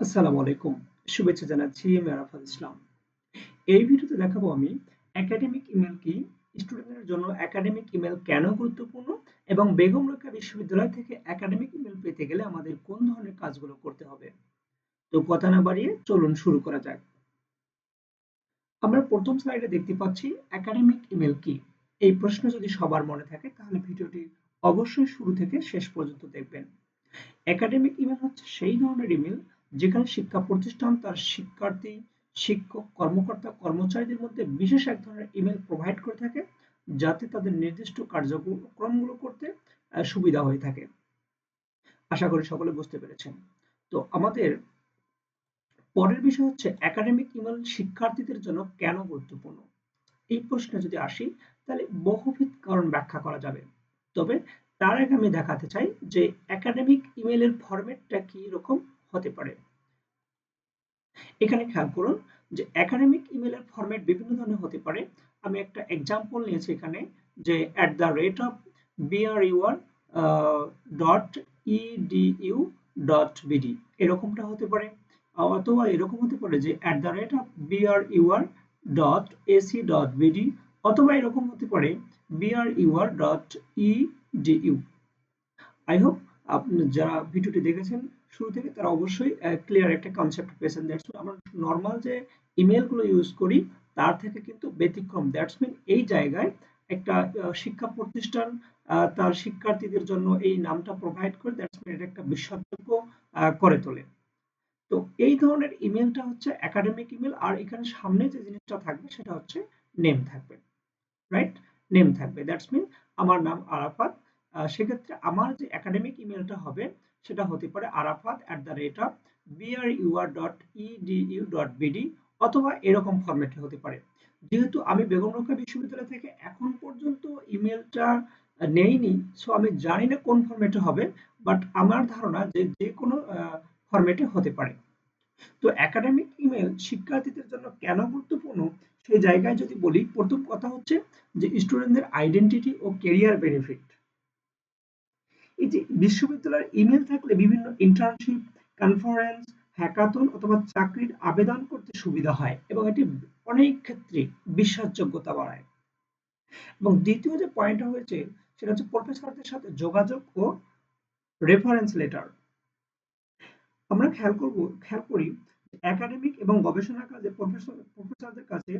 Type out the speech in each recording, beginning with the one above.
আসসালামু আলাইকুম। শুভেচ্ছা জানাচ্ছি আমি আরাফাত ইসলাম। এই ভিডিওতে দেখাবো আমি একাডেমিক ইমেল কি স্টুডেন্টের জন্য একাডেমিক ইমেল কেন গুরুত্বপূর্ণ, এবং বেগম রোকেয়া বিশ্ববিদ্যালয় থেকে একাডেমিক ইমেল পেতে গেলে আমাদের কোন ধরনের কাজগুলো করতে হবে। তো কথা না বাড়িয়ে চলুন শুরু করা যাক। আমরা প্রথম স্লাইডে দেখতে পাচ্ছি একাডেমিক ইমেল কি। এই প্রশ্ন যদি সবার মনে থাকে, তাহলে ভিডিওটি অবশ্যই শুরু থেকে শেষ পর্যন্ত দেখবেন। একাডেমিক ইমেল হচ্ছে সেই ধরনের ইমেল যেখানে শিক্ষা প্রতিষ্ঠান তার শিক্ষার্থী, শিক্ষক, কর্মকর্তা, কর্মচারীদের মধ্যে বিশেষ এক ধরনের ইমেল প্রোভাইড করে থাকে, যাতে তাদের নির্দিষ্ট কার্যক্রমগুলো করতে সুবিধা হয়ে থাকে। আশা করি সকলে বুঝতে পেরেছেন। তো আমাদের পরের বিষয় হচ্ছে একাডেমিক ইমেল শিক্ষার্থীদের জন্য কেন গুরুত্বপূর্ণ? এই প্রশ্নে যদি আসি, তাহলে বহুবিধ কারণ ব্যাখ্যা করা যাবে। তবে তার আগে আমি দেখাতে চাই যে একাডেমিক ইমেলের ফরম্যাটটা কি রকম হতে পারে। এখানে খেয়াল করুন যে একাডেমিক ইমেলের ফরম্যাট বিভিন্ন ধরনের হতে পারে। আমি একটা এক্সাম্পল নিয়েছি এখানে যে at the rate of BRUR dot EDU dot BD এরকমটা হতে পারে। অথবা এরকম হতে পারে যে at the rate of BRUR dot AC dot BD অথবা এরকম হতে পারে BRUR dot EDU I hope আপনি যারা ভিডিওটি দেখেছেন শুরু থেকে তারা অবশ্যই ক্লিয়ার একটা কনসেপ্ট পেয়েছেন। দ্যাটস আমরা নর্মাল যে ইমেলগুলো ইউজ করি, তার থেকে কিন্তু ব্যতিক্রম। দ্যাটস মিন এই জায়গায় একটা শিক্ষা প্রতিষ্ঠান তার শিক্ষার্থীদের জন্য এই নামটা প্রোভাইড করে দ্যাটস মিন এটা একটা বিশ্বাসযোগ্য করে তোলে। তো এই ধরনের ইমেলটা হচ্ছে একাডেমিক ইমেল আর এখানে সামনে যে জিনিসটা থাকবে, সেটা হচ্ছে নেম থাকবে। রাইট নেম থাকবে। দ্যাটস মিন আমার নাম আরাফাত। সেক্ষেত্রে আমার যে একাডেমিক ইমেলটা হবে সেটা হতে পারে Arafat at the rate of BRUR dot EDU dot BD অথবা এরকম ফরম্যাটে হতে পারে। যেহেতু আমি বেগম রোকেয়া বিশ্ববিদ্যালয় থেকে এখন পর্যন্ত ইমেলটা নেইনি সো আমি জানি না কোন ফরম্যাটে হবে বাট আমার ধারণা যে যে কোনো ফরম্যাটে হতে পারে। তো একাডেমিক ইমেল শিক্ষার্থীদের জন্য কেন গুরুত্বপূর্ণ সেই জায়গায় যদি বলি, প্রথম কথা হচ্ছে যে স্টুডেন্টদের আইডেন্টিটি ও কেরিয়ার বেনিফিট এই যে বিশ্ববিদ্যালয়ের ইমেল থাকলে বিভিন্ন ইন্টার্নশিপ কনফারেন্স হ্যাকাথন অথবা চাকরির আবেদন করতে সুবিধা হয় এবং এটি অনেক ক্ষেত্রে বিশ্বাসযোগ্যতা বাড়ায়। এবং দ্বিতীয় যে পয়েন্টটা হয়েছে, সেটা হচ্ছে প্রফেসরদের সাথে যোগাযোগ ও রেফারেন্স লেটার আমরা খেয়াল করব, খেয়াল করি একাডেমিক এবং গবেষণা কাজে প্রফেসর প্রফেসরদের কাছে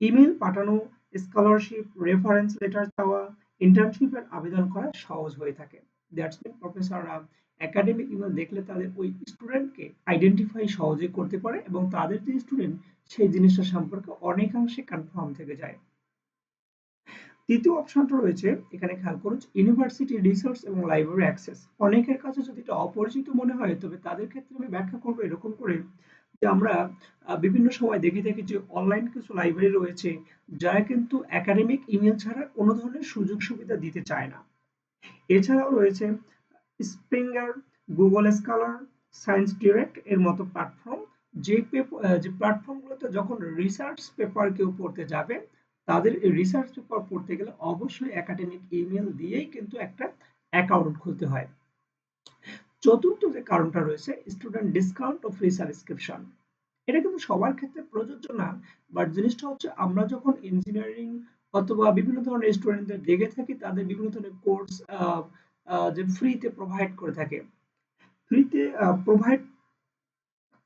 ইমেল পাঠানো স্কলারশিপ রেফারেন্স লেটার চাওয়া ইন্টার্নশিপের আবেদন করা সহজ হয়ে থাকে। প্রফেসররা একাডেমিক ইমেল দেখলে তাদের ওই স্টুডেন্টকে আইডেন্টিফাই সহজে করতে পারে এবং তাদের যে স্টুডেন্ট সেই জিনিসটা সম্পর্কে অনেকাংশে কনফার্ম থেকে যায়। তৃতীয় অপশনটা রয়েছে, এখানে খেয়াল করুন ইউনিভার্সিটি রিসার্চ এবং লাইব্রেরি অ্যাক্সেস অনেকের কাছে যদি এটা অপরিচিত মনে হয়, তবে তাদের ক্ষেত্রে আমি ব্যাখ্যা করব এরকম করে যে আমরা বিভিন্ন সময় দেখে থাকি যে অনলাইন কিছু লাইব্রেরি রয়েছে, যারা কিন্তু একাডেমিক ইমেল ছাড়া কোনো ধরনের সুযোগ সুবিধা দিতে চায় না। এছাড়াও রয়েছে Springer Google Scholar Science Direct এর মতো প্ল্যাটফর্ম যে পেপার যে প্ল্যাটফর্মগুলোতে যখন রিসার্চ পেপার কেউ পড়তে যাবে, তাদের রিসার্চ পেপার পড়তে গেলে অবশ্যই একাডেমিক ইমেল দিয়েই কিন্তু একটা অ্যাকাউন্ট খুলতে হয়। চতুর্থ যে কারণটা রয়েছে স্টুডেন্ট ডিসকাউন্ট ও ফ্রি সাবস্ক্রিপশন এটা কিন্তু সবার ক্ষেত্রে প্রযোজ্য না বাট জিনিসটা হচ্ছে আমরা যখন ইঞ্জিনিয়ারিং অথবা বিভিন্ন ধরনের স্টুডেন্টদের দেখে থাকি, তাদের বিভিন্ন ধরনের কোর্স যে ফ্রিতে প্রোভাইড করে থাকে। ফ্রিতে প্রোভাইড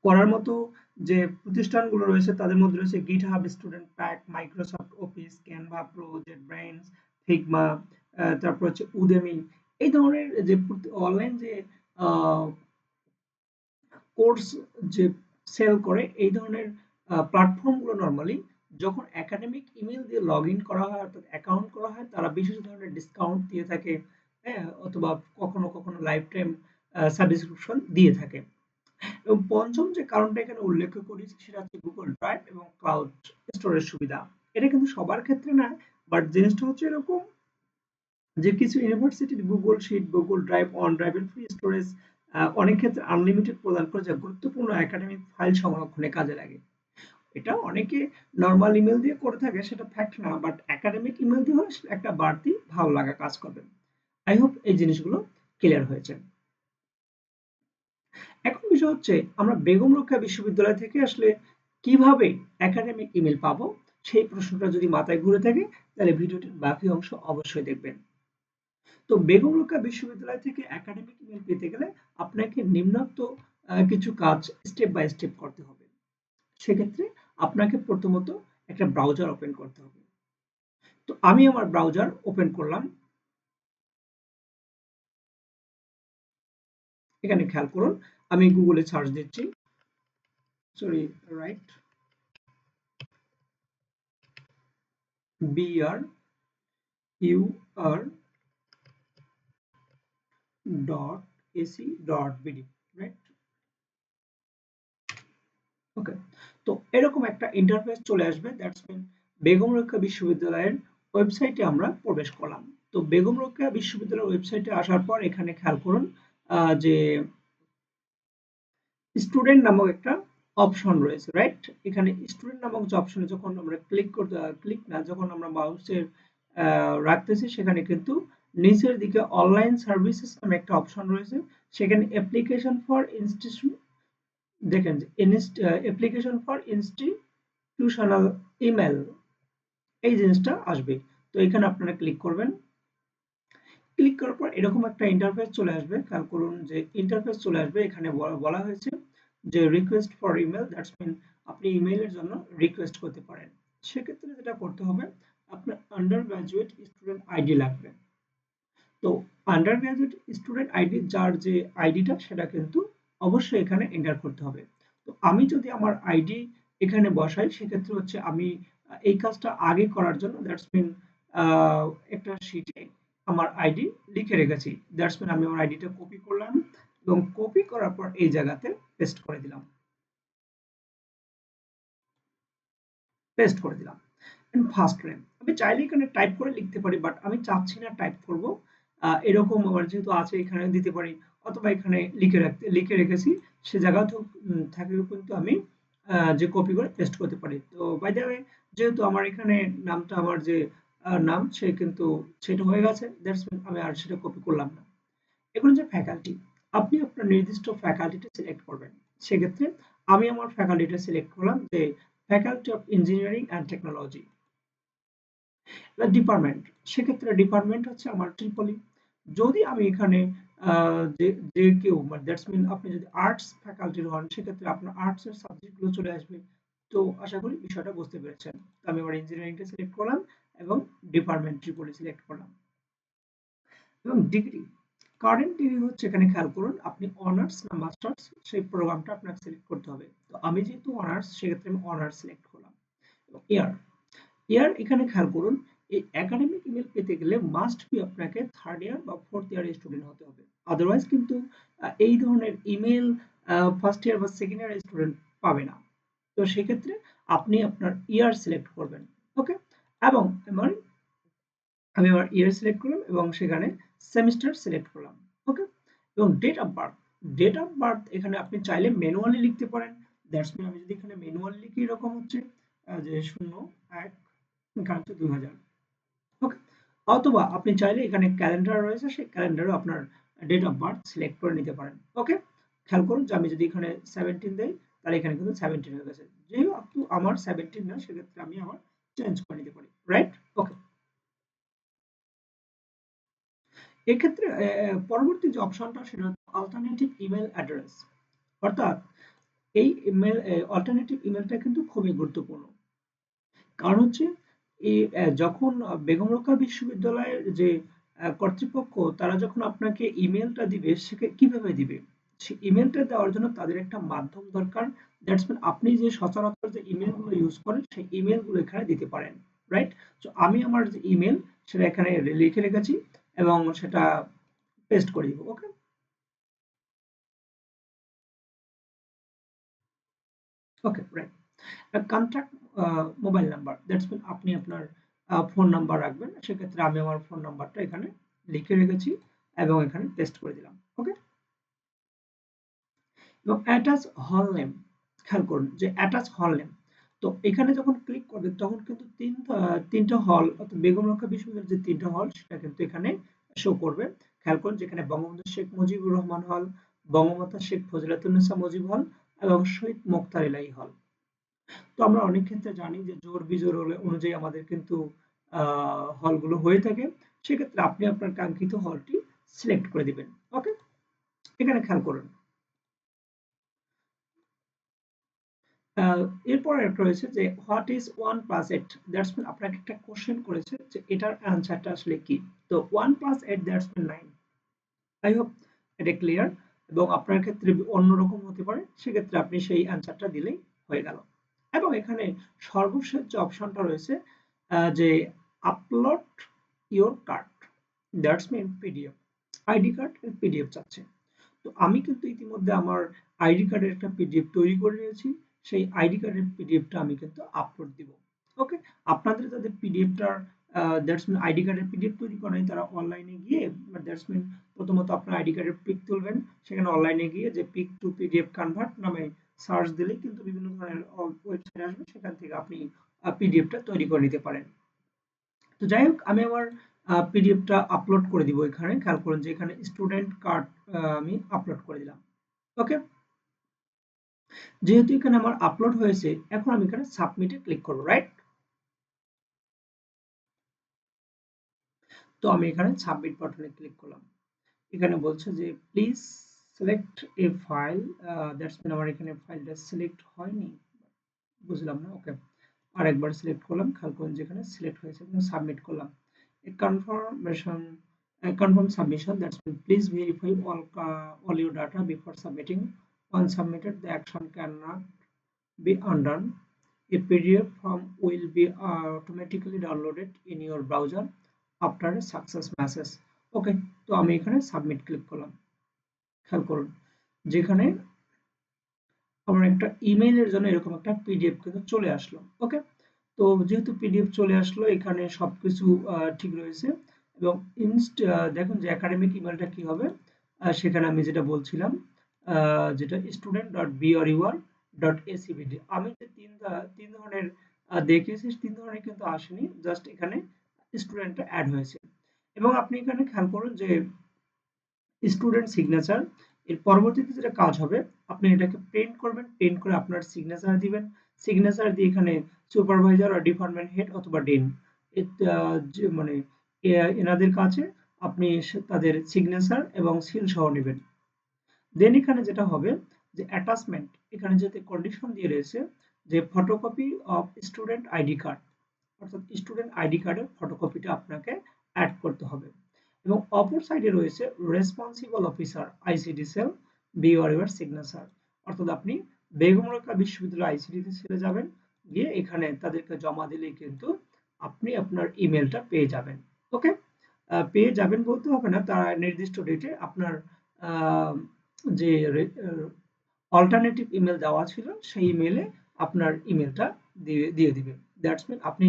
করার মতো যে প্রতিষ্ঠানগুলো রয়েছে, তাদের মধ্যে রয়েছে GitHub student pack Microsoft Office Canva Pro JetBrains Figma তারপর হচ্ছে উদেমি এই ধরনের যে অনলাইন যে কোর্স যে সেল করে, এই ধরনের প্ল্যাটফর্মগুলো নর্মালি যখন একাডেমিক ইমেল দিয়ে লগ ইন করা হয়, অর্থাৎ অ্যাকাউন্ট করা হয়, তারা বিশেষ ধরনের ডিসকাউন্ট দিয়ে থাকে হ্যাঁ? অথবা কখনো কখনো লাইফ টাইম সাবস্ক্রিপশন দিয়ে থাকে। এবং পঞ্চম যে কারণটা এখানে উল্লেখ করেছি, সেটা হচ্ছে গুগল ড্রাইভ এবং ক্লাউড স্টোরেজ সুবিধা। এটা কিন্তু সবার ক্ষেত্রে না বাট জিনিসটা হচ্ছে এরকম যে কিছু ইউনিভার্সিটির Google Sheet Google Drive on ড্রাইভের ফ্রি স্টোরেজ অনেক ক্ষেত্রে আনলিমিটেড প্রদান করে যা গুরুত্বপূর্ণ একাডেমিক ফাইল সংরক্ষণে কাজে লাগে। এটা অনেকে নর্মাল ইমেল দিয়ে করে থাকে, সেটা ফ্যাক্ট না বাট একাডেমিক ইমেল দিয়ে হলে একটা বাড়তি ভালো লাগা কাজ করবে। আই হোপ এই জিনিসগুলো ক্লিয়ার হয়েছে। এখন বিষয় হচ্ছে, আমরা বেগম রোকেয়া বিশ্ববিদ্যালয় থেকে আসলে কীভাবে একাডেমিক ইমেল পাবো, সেই প্রশ্নটা যদি মাথায় ঘুরে থাকে, তাহলে ভিডিওটির বাকি অংশ অবশ্যই দেখবেন। তো বেগম রক্ষা বিশ্ববিদ্যালয় থেকে একাডেমিক ইমেল পেতে গেলে আপনাকে নিম্নোক্ত কিছু কাজ স্টেপ বাই স্টেপ করতে হবে। সেক্ষেত্রে আপনাকে প্রথমত একটা ব্রাউজার ওপেন করতে হবে। তো আমি আমার ব্রাউজার ওপেন করলাম। এখানে খেয়াল করুন, আমি গুগলে সার্চ দিচ্ছি। Sorry right BR U R dot AC dot BD right okay তো এরকম একটা ইন্টারফেস চলে আসবে দ্যাটস মিন বেগম রক্ষা বিশ্ববিদ্যালয়ের ওয়েবসাইটে আমরা প্রবেশ করলাম। তো বেগম রক্ষা বিশ্ববিদ্যালয়ের ওয়েবসাইটে আসার পর এখানে খেয়াল করুন যে স্টুডেন্ট নামক একটা অপশন রয়েছে রাইট এখানে স্টুডেন্ট নামক যে অপশনে যখন আমরা ক্লিক করতে ক্লিক না, যখন আমরা মাউসের রাখতেছি, সেখানে কিন্তু নিচের দিকে অনলাইন সার্ভিসেস নামে একটা অপশন রয়েছে। সেখানে অ্যাপ্লিকেশন ফর ইনস্টিটিউশন দেখেন যে অ্যাপ্লিকেশন ফর ইনস্টিটিউশনাল ইমেল এই জিনিসটা আসবে। তো এখানে আপনারা ক্লিক করবেন। ক্লিক করার পর এরকম একটা ইন্টারফেস চলে আসবে। খেয়াল করুন যে ইন্টারফেস চলে আসবে। এখানে বলা হয়েছে যে request for email that's mean আপনি ইমেইলের জন্য রিকোয়েস্ট করতে পারেন। সেক্ষেত্রে যেটা করতে হবে, আপনার আন্ডার গ্রাজুয়েট স্টুডেন্ট আইডি লাগবে। তো আন্ডার গ্রাজুয়েট স্টুডেন্ট আইডি যার যে আইডিটা সেটা কিন্তু অবশ্যই এখানে এন্টার করতে হবে। তো আমি যদি আমার আইডি এখানে বসাই, সেক্ষেত্রে হচ্ছে আমি এই কাজটা আগে করার জন্য দ্যাটস মিন একটা শিটে আমার আইডি লিখে রেখেছি। দ্যাটস মিন আমি আমার আইডিটা কপি করলাম এবং কপি করার পর এই জায়গাতে পেস্ট করে দিলাম। পেস্ট করে দিলাম। ফার্স্ট নেম আমি চাইলে এখানে টাইপ করে লিখতে পারি বাট আমি চাচ্ছি না টাইপ করব। এরকম আমার যেহেতু আছে, এখানে দিতে পারি, অথবা এখানে লিখে রাখতে লিখে রেখেছি, সে জায়গাতেও থাকলেও কিন্তু আমি যে কপি করে পেস্ট করতে পারি। তো বাই দ্য যেহেতু আমার এখানে নামটা আমার যে নাম, সে কিন্তু, সেটা হয়ে গেছে দ্যাটস মিন আমি আর সেটা কপি করলাম না। এখন যে ফ্যাকাল্টি আপনি আপনার নির্দিষ্ট ফ্যাকাল্টিটা সিলেক্ট করবেন। সেক্ষেত্রে আমি আমার ফ্যাকাল্টিটা সিলেক্ট করলাম যে faculty of engineering and technology department সেক্ষেত্রে ডিপার্টমেন্ট হচ্ছে আমার ট্রিপলি যদি আমি এখানে যে যে কেউ মানে দ্যাটস মিন আপনি যদি আর্টস ফ্যাকাল্টির হন, সেক্ষেত্রে আপনার আর্টসের সাবজেক্টগুলো চলে আসবে। তো আশা করি বিষয়টা বুঝতে পেরেছেন। তো আমি আমার ইঞ্জিনিয়ারিংটা সিলেক্ট করলাম এবং ডিপার্টমেন্ট ট্রিপলি সিলেক্ট করলাম। এবং ডিগ্রি কারেন্ট ডিগ্রি হচ্ছে এখানে খেয়াল করুন, আপনি অনার্স না মাস্টার্স সেই প্রোগ্রামটা আপনাকে সিলেক্ট করতে হবে। তো আমি যেহেতু অনার্স সেক্ষেত্রে আমি অনার্স সিলেক্ট করলাম। ইয়ার ইয়ার এখানে খেয়াল করুন এই একাডেমিক ইমেল পেতে গেলে মাস্ট বি আপনাকে থার্ড ইয়ার বা ফোর্থ ইয়ারের স্টুডেন্ট হতে হবে। আদারওয়াইজ কিন্তু এই ধরনের ইমেল ফার্স্ট ইয়ার বা সেকেন্ড ইয়ার স্টুডেন্ট পাবে না। তো সেক্ষেত্রে আপনি আপনার ইয়ার সিলেক্ট করবেন ওকে এবং আমার আমি আমার ইয়ার সিলেক্ট করলাম এবং সেখানে সেমিস্টার সিলেক্ট করলাম ওকে এবং date of birth date of birth এখানে আপনি চাইলে ম্যানুয়ালি লিখতে পারেন। দ্যাটস মিন আমি যদি এখানে ম্যানুয়ালি লিখি এরকম হচ্ছে যে শূন্য এক, এখানে দুই হাজার। অথবা আপনি চাইলে এখানে ক্যালেন্ডার রয়েছে, সেই ক্যালেন্ডারও আপনার ডেট অফ বার্থ সিলেক্ট করে নিতে পারেন। ওকে খেয়াল করুন যে আমি যদি এখানে সেভেন্টিন দেই, তাহলে এখানে কিন্তু সেভেন্টিন হয়ে গেছে। যেহেতু আমার সেভেন্টিন না, সেক্ষেত্রে আমি আমার চেঞ্জ করে নিতে পারি। রাইট ওকে এক্ষেত্রে পরবর্তী যে অপশনটা সেটা হচ্ছে অল্টারনেটিভ ইমেল অ্যাড্রেস অর্থাৎ এই ইমেল অল্টারনেটিভ ইমেলটা কিন্তু খুবই গুরুত্বপূর্ণ। কারণ হচ্ছে এই যখন বেগম রোকা বিশ্ববিদ্যালয়ের যে কর্তৃপক্ষ, তারা যখন আপনাকে ইমেলটা দিবে, সেকে, কীভাবে দিবে? সে ইমেলটা দেওয়ার জন্য তাদের একটা মাধ্যম দরকার। দ্যাটস মিন আপনি যে সচরাচর যে ইমেলগুলো ইউজ করেন, সেই ইমেলগুলো এখানে দিতে পারেন, রাইট? তো আমি আমার যে ইমেল সেটা এখানে লিখে রেখেছি এবং সেটা পেস্ট করে দিব, okay? Okay, right. Contact mobile number. That's mean আপনি আপনার ফোন নাম্বার রাখবেন। সেক্ষেত্রে আমি আমার ফোন নাম্বারটা এখানে লিখে রেখেছি এবং এখানে পেস্ট করে দিলাম। ওকে এবং অ্যাটাচ হল নেম খেয়াল করুন যে অ্যাটাচ হল নেম তো এখানে যখন ক্লিক করবেন, তখন কিন্তু তিন তিনটা হল অর্থাৎ বেগম রক্ষা বিশ্ববিদ্যালয়ের যে তিনটা হল সেটা কিন্তু এখানে শো করবে। খেয়াল করুন যেখানে বঙ্গবন্ধু শেখ মুজিবুর রহমান হল বঙ্গমাতা শেখ ফজিলাতুন্নেসা মুজিব হল এবং শহীদ মুক্তার ইলাহি হল তো আমরা অনেক ক্ষেত্রে জানি যে জোর বিজোর অনুযায়ী আমাদের কিন্তু হলগুলো হয়ে থাকে। সেক্ষেত্রে আপনি আপনার কাঙ্ক্ষিত হলটি সিলেক্ট করে দিবেন, ওকে? এখানে খেয়াল করুন। এরপর একটা রয়েছে যে, what is one plus eight? That's mean আপনাকে একটা কোশ্চেন করেছে যে, এটার অ্যান্সারটা আসলে কি? তো one plus eight that's mean nine. I hope এটা ক্লিয়ার। এবং আপনার ক্ষেত্রে অন্যরকম হতে পারে। সেক্ষেত্রে আপনি সেই অ্যান্সারটা দিলেই হয়ে গেল। এবং এখানে সর্বশেষ যে অপশনটা রয়েছে যে upload your card that's mean PDF ID card PDF চাচ্ছে। তো আমি কিন্তু ইতিমধ্যে আমার আইডি কার্ডের একটা পিডিএফ তৈরি করে নিয়েছি, সেই আইডি কার্ডের পিডিএফটা আমি কিন্তু আপলোড দিব। ওকে আপনাদের যাদের পিডিএফটার দ্যাটস মিন আইডি কার্ডের পিডিএফ তৈরি করেন তারা অনলাইনে গিয়ে দ্যাটস মিন প্রথমত আপনার আইডি কার্ডের পিক তুলবেন। সেখানে অনলাইনে গিয়ে যে পিক টু পিডিএফ কনভার্ট নামে সার্চ দিলে কিন্তু বিভিন্ন ধরনের ওয়েবসাইট আসবে, সেখান থেকে আপনি পিডিএফটা তৈরি করে নিতে পারেন। তো যাই হোক, আমি আমার পিডিএফটা আপলোড করে দিব এখানে। খেয়াল করুন যে এখানে স্টুডেন্ট কার্ড আমি আপলোড করে দিলাম। ওকে যেহেতু এখানে আমার আপলোড হয়েছে, এখন আমি এখানে সাবমিটে ক্লিক করব রাইট তো আমি এখানে সাবমিট বাটনে ক্লিক করলাম। এখানে বলছে যে please select a file that's mean আমার এখানে ফাইলটা সিলেক্ট হয়নি বুঝলাম না ওকে আর একবার সিলেক্ট করলাম খেয়াল করুন যেখানে সিলেক্ট হয়েছে সাবমিট করলাম confirm submission that's mean please verify all uh, all your data before submitting once submitted the action cannot be undone a pdf form will be uh, automatically downloaded in your browser after a success message okay তো আমি এখানে submit click করলাম খেয়াল করুন, যেখানে আমার একটা ইমেইলের জন্য এরকম একটা পিডিএফ কিন্তু চলে আসলো ওকে তো যেহেতু পিডিএফ চলে আসলো, এখানে সবকিছু ঠিক রয়েছে এবং ইনস্ট দেখুন যে একাডেমিক ইমেলটা কি হবে? সেখানে আমি যেটা বলছিলাম যেটা student dot BRUR dot AC BD আমি যে তিন তিন ধরনের দেখিয়েছি, তিন ধরনের কিন্তু আসেনি জাস্ট এখানে স্টুডেন্টটা অ্যাড হয়েছে। এবং আপনি এখানে খেয়াল করুন যে স্টুডেন্ট সিগনেচার এর পরবর্তীতে যেটা কাজ হবে, আপনি এটাকে প্রিন্ট করবেন প্রিন্ট করে আপনার সিগনেচার দিবেন। সিগনেচার দিয়ে এখানে সুপারভাইজার আর ডিপার্টমেন্ট হেড অথবা ডিন মানে এনাদের কাছে আপনি তাদের সিগনেচার এবং সিল সহ নেবেন। দেন এখানে যেটা হবে, যে অ্যাটাচমেন্ট এখানে যেতে কন্ডিশন দিয়ে রয়েছে, যে photocopy of student ID card অর্থাৎ স্টুডেন্ট আইডি কার্ডের ফটোকপিটা আপনাকে অ্যাড করতে হবে। এবং অপর সাইডে রয়েছে responsible officer ICD cell beware signature অর্থাৎ আপনি বেগমরকা বিশ্ববিদ্যালয় আইসিডিতে ছেড়ে যাবেন, গিয়ে এখানে তাদেরকে জমা দিলেই কিন্তু আপনি আপনার ইমেলটা পেয়ে যাবেন। ওকে? পেয়ে যাবেন বলতে হবে না, তার নির্দিষ্ট ডেটে আপনার যে অল্টারনেটিভ ইমেল দেওয়া ছিল, সেই ইমেলে আপনার ইমেলটা দিয়ে দিয়ে দিবে দ্যাটস মিন আপনি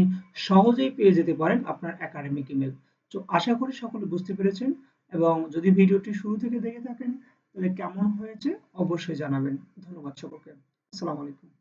সহজেই পেয়ে যেতে পারেন আপনার একাডেমিক ইমেল তো আশা করি সকলে বুঝতে পেরেছেন এবং যদি ভিডিওটি শুরু থেকে দেখে থাকেন, তাহলে কেমন হয়েছে অবশ্যই জানাবেন। ধন্যবাদ সকলকে। আসসালামু আলাইকুম।